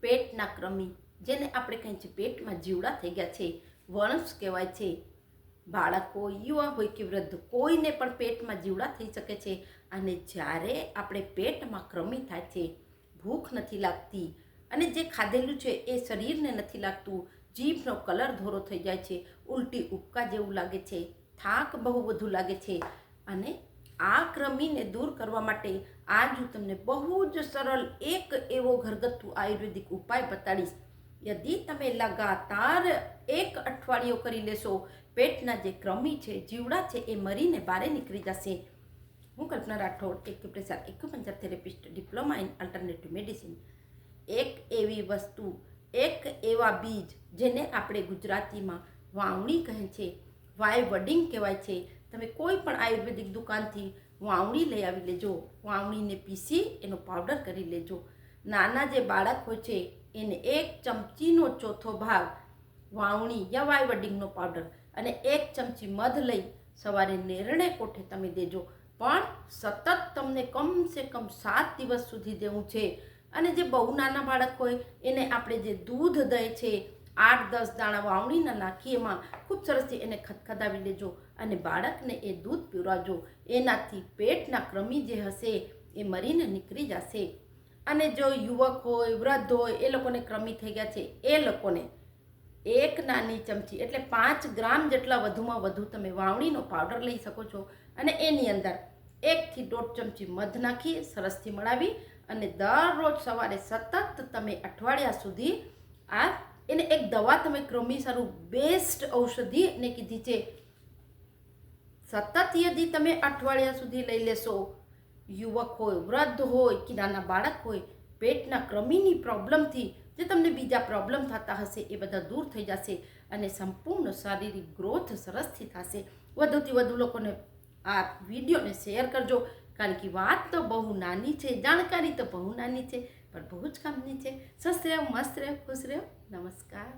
પેટના ક્રમી, જેને આપણે કહીએ છીએ પેટમાં જીવડા થઈ ગયા છે. વણસ કહેવાય છે. બાળક હોય યુવા હોય કે વૃદ્ધ, કોઈને પણ પેટમાં જીવડા થઈ શકે છે. અને જ્યારે આપણે પેટમાં ક્રમી થાય છે, ભૂખ નથી લાગતી અને જે ખાધેલું છે એ શરીરને નથી લાગતું, જીભનો કલર ધોરો થઈ જાય છે, ઉલટી ઉપકા જેવું લાગે છે, થાક બહુ બધું લાગે છે અને આ ક્રમીને દૂર કરવા માટે આજ હું તમને બહુ જ સરળ એક એવો ઘરગથ્થુ આયુર્વેદિક ઉપાય બતાડીશ. યદિ તમે લગાતાર એક અઠવાડિયો કરી લેશો, પેટના જે ક્રમી છે, જીવડા છે, એ મરીને બારે નીકળી જશે. હું Kalpana Rathod, acupressure, acupuncture therapist, diploma in alternative medicine. એક એવી વસ્તુ, એક એવા બીજ જેને આપણે ગુજરાતીમાં વાવણી કહે છે વાય વડિંગ કહેવાય છે. તમે કોઈ પણ આયુર્વેદિક દુકાનથી વાવણી લઈ આવી લેજો. વાવણીને પીસી એનો પાવડર કરી લેજો. નાના જે બાળક હોય છે, એને એક ચમચીનો ચોથો ભાગ વાવણી યા વાયવડિંગનો પાવડર અને એક ચમચી મધ લઈ સવારે નેરણે કોઠે તમે દેજો. પણ સતત તમને કમસે કમ સાત દિવસ સુધી દેવું છે. અને જે બહુ નાના બાળક હોય, એને આપણે જે દૂધ દે છે આઠ, દસ દાણા વાવણીના નાખી એમાં ખૂબ સરસથી એને ખદખદાવી લેજો અને બાળકને એ દૂધ પીવડાવજો. એનાથી પેટના ક્રમી જે હશે એ મરીને નીકળી જશે. અને જો યુવક હોય, વૃદ્ધ હોય, એ લોકોને ક્રમી થઈ ગયા છે, એ લોકોને એક નાની ચમચી એટલે પાંચ ગ્રામ જેટલા વધુમાં વધુ તમે વાવણીનો પાવડર લઈ શકો છો. અને એની અંદર એકથી દોઢ ચમચી મધ નાખી સરસથી મળાવી અને દરરોજ સવારે સતત તમે અઠવાડિયા સુધી આ એને એક દવા તમે ક્રમી સારું બેસ્ટ ઔષધિ એને કીધી છે. સતત યદી તમે અઠવાડિયા સુધી લઈ લેશો. યુવક હોય, વૃદ્ધ હોય કે નાના બાળક હોય, પેટના ક્રમીની પ્રોબ્લેમથી જે તમને બીજા પ્રોબ્લેમ થતા હશે એ બધા દૂર થઈ જશે અને સંપૂર્ણ શારીરિક ગ્રોથ સરસથી થશે. વધુથી વધુ લોકોને આ વિડીયોને શેર કરજો. કારણ કે વાત તો બહુ નાની છે, જાણકારી તો બહુ નાની છે, પણ બહુ જ કામની છે. સ્વસ્થ રહો મસ્ત રહો ખુશ રહો નમસ્કાર.